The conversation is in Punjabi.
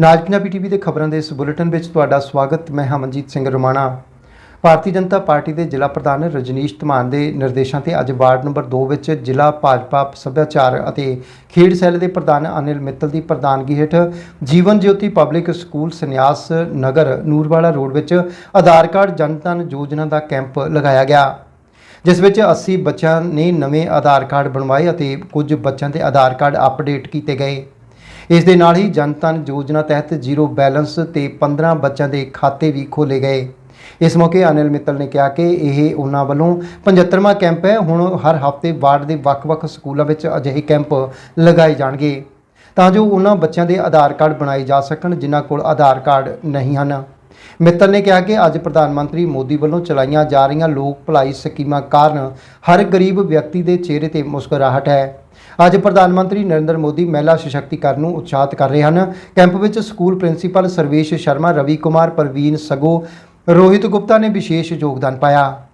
ਨਾਜ ਪੰਜਾਬੀ ਟੀਵੀ ਦੇ ਖਬਰਾਂ ਦੇ ਇਸ ਬੁਲੇਟਿਨ ਵਿੱਚ ਤੁਹਾਡਾ ਸਵਾਗਤ। ਮੈਂ ਹਮਨਜੀਤ ਸਿੰਘ ਰਮਾਣਾ। ਭਾਰਤੀ ਜਨਤਾ ਪਾਰਟੀ ਦੇ ਜ਼ਿਲ੍ਹਾ ਪ੍ਰਧਾਨ ਰਜਨੀਸ਼ ਧਮਾਨ ਦੇ ਨਿਰਦੇਸ਼ਾਂ ਤੇ ਅੱਜ ਵਾਰਡ ਨੰਬਰ 2 ਵਿੱਚ ਜ਼ਿਲ੍ਹਾ ਭਾਜਪਾ ਸੱਭਿਆਚਾਰ ਅਤੇ ਖੇਡ ਸੈੱਲ ਦੇ ਪ੍ਰਧਾਨ ਅਨਿਲ ਮਿੱਤਲ ਦੀ ਪ੍ਰਧਾਨਗੀ ਹੇਠ Jeevan Jyoti public school Sanyas Nagar, Noorwala road ਵਿੱਚ ਆਧਾਰ ਕਾਰਡ ਜਨਧਨ ਯੋਜਨਾ ਦਾ ਕੈਂਪ ਲਗਾਇਆ ਗਿਆ, ਜਿਸ ਵਿੱਚ 80 ਬੱਚਿਆਂ ਨੇ ਨਵੇਂ ਆਧਾਰ ਕਾਰਡ ਬਣਵਾਏ ਅਤੇ ਕੁਝ ਬੱਚਿਆਂ ਦੇ ਆਧਾਰ ਕਾਰਡ ਅਪਡੇਟ ਕੀਤੇ ਗਏ। ਇਸ ਦੇ ਨਾਲ ਹੀ ਜਨਧਨ ਯੋਜਨਾ ਤਹਿਤ ਜ਼ੀਰੋ ਬੈਲੈਂਸ ਤੇ 15 ਬੱਚਿਆਂ ਦੇ ਖਾਤੇ ਵੀ ਖੋਲੇ ਗਏ। ਇਸ ਮੌਕੇ ਅਨਿਲ ਮਿੱਤਲ ਨੇ ਕਿਹਾ ਕਿ ਇਹ ਉਹਨਾਂ ਵੱਲੋਂ 75ਵਾਂ ਕੈਂਪ ਹੈ। ਹੁਣ ਹਰ ਹਫ਼ਤੇ ਵਾਰਡ ਦੇ ਵੱਖ-ਵੱਖ ਸਕੂਲਾਂ ਵਿੱਚ ਅਜਿਹੇ ਕੈਂਪ ਲਗਾਏ ਜਾਣਗੇ। ਤਾਂ ਜੋ ਉਹਨਾਂ ਬੱਚਿਆਂ ਦੇ ਆਧਾਰ ਕਾਰਡ ਬਣਾਏ ਜਾ ਸਕਣ, ਜਿਨ੍ਹਾਂ ਕੋਲ ਆਧਾਰ ਕਾਰਡ ਨਹੀਂ ਹਨ। ਮਿੱਤਲ ਨੇ ਕਿਹਾ ਕਿ ਅੱਜ ਪ੍ਰਧਾਨ ਮੰਤਰੀ ਮੋਦੀ ਵੱਲੋਂ ਚਲਾਈਆਂ ਜਾ ਰਹੀਆਂ ਲੋਕ ਭਲਾਈ ਸਕੀਮਾਂ ਕਾਰਨ ਹਰ ਗਰੀਬ ਵਿਅਕਤੀ ਦੇ ਚਿਹਰੇ ਤੇ ਮੁਸਕਰਾਹਟ ਹੈ। ਅੱਜ ਪ੍ਰਧਾਨ ਮੰਤਰੀ ਨਰਿੰਦਰ ਮੋਦੀ ਮਹਿਲਾ ਸਸ਼ਕਤੀਕਰਨ ਨੂੰ ਉਤਸ਼ਾਹਿਤ ਕਰ ਰਹੇ ਹਨ। ਕੈਂਪ ਵਿੱਚ ਸਕੂਲ ਪ੍ਰਿੰਸੀਪਲ ਸਰਵੇਸ਼ ਸ਼ਰਮਾ, ਰਵੀ ਕੁਮਾਰ, ਪ੍ਰਵੀਨ ਸਗੋ ਰੋਹਿਤ ਗੁਪਤਾ ਨੇ ਵਿਸ਼ੇਸ਼ ਯੋਗਦਾਨ ਪਾਇਆ।